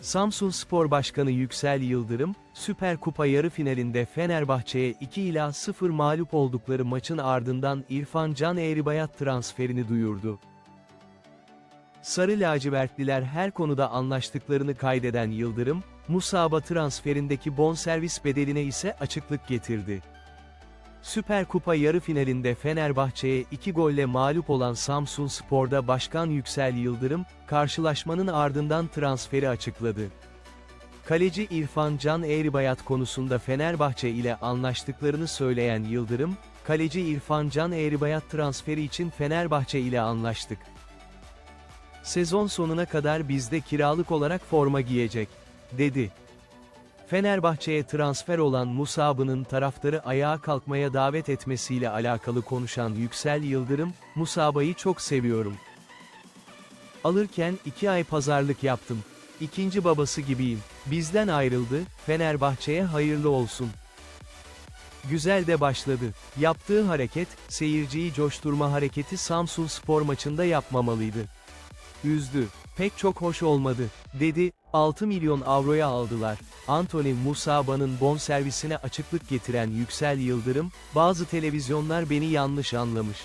Samsun Spor Başkanı Yüksel Yıldırım, Süper Kupa yarı finalinde Fenerbahçe'ye 2 ila 0 mağlup oldukları maçın ardından İrfan Can Eğribayat transferini duyurdu. Sarı lacivertliler her konuda anlaştıklarını kaydeden Yıldırım, Musaba transferindeki bonservis bedeline ise açıklık getirdi. Süper Kupa yarı finalinde Fenerbahçe'ye 2 golle mağlup olan Samsun Spor'da Başkan Yüksel Yıldırım, karşılaşmanın ardından transferi açıkladı. Kaleci İrfan Can Eğribayat konusunda Fenerbahçe ile anlaştıklarını söyleyen Yıldırım, kaleci İrfan Can Eğribayat transferi için Fenerbahçe ile anlaştık. Sezon sonuna kadar bizde kiralık olarak forma giyecek, dedi. Fenerbahçe'ye transfer olan Musab'ının taraftarı ayağa kalkmaya davet etmesiyle alakalı konuşan Yüksel Yıldırım, Musab'ı çok seviyorum. Alırken iki ay pazarlık yaptım. İkinci babası gibiyim. Bizden ayrıldı, Fenerbahçe'ye hayırlı olsun. Güzel de başladı. Yaptığı hareket, seyirciyi coşturma hareketi Samsun spor maçında yapmamalıydı. Üzdü. Pek çok hoş olmadı, dedi, 6 milyon avroya aldılar. Anthony Musaba'nın bonservisine açıklık getiren Yüksel Yıldırım, bazı televizyonlar beni yanlış anlamış.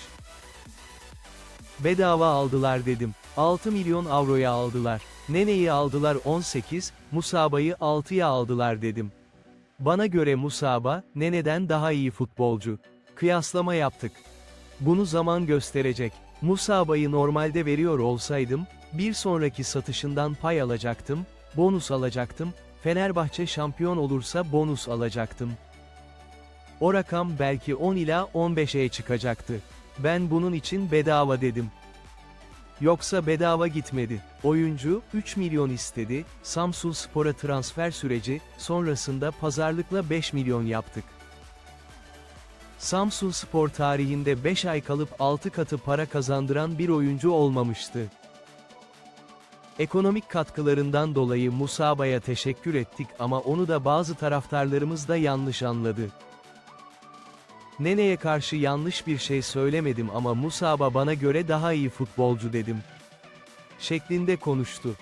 Bedava aldılar dedim. 6 milyon avroya aldılar. Nene'yi aldılar 18, Musaba'yı 6'ya aldılar dedim. Bana göre Musaba, Nene'den daha iyi futbolcu. Kıyaslama yaptık. Bunu zaman gösterecek. Musaba'yı normalde veriyor olsaydım, bir sonraki satışından pay alacaktım, bonus alacaktım, Fenerbahçe şampiyon olursa bonus alacaktım. O rakam belki 10 ila 15'e çıkacaktı. Ben bunun için bedava dedim. Yoksa bedava gitmedi. Oyuncu, 3 milyon istedi, Samsun Spor'a transfer süreci, sonrasında pazarlıkla 5 milyon yaptık. Samsun Spor tarihinde 5 ay kalıp 6 katı para kazandıran bir oyuncu olmamıştı. Ekonomik katkılarından dolayı Musaba'ya teşekkür ettik ama onu da bazı taraftarlarımız da yanlış anladı. Nene'ye karşı yanlış bir şey söylemedim ama Musaba bana göre daha iyi futbolcu dedim. Şeklinde konuştu.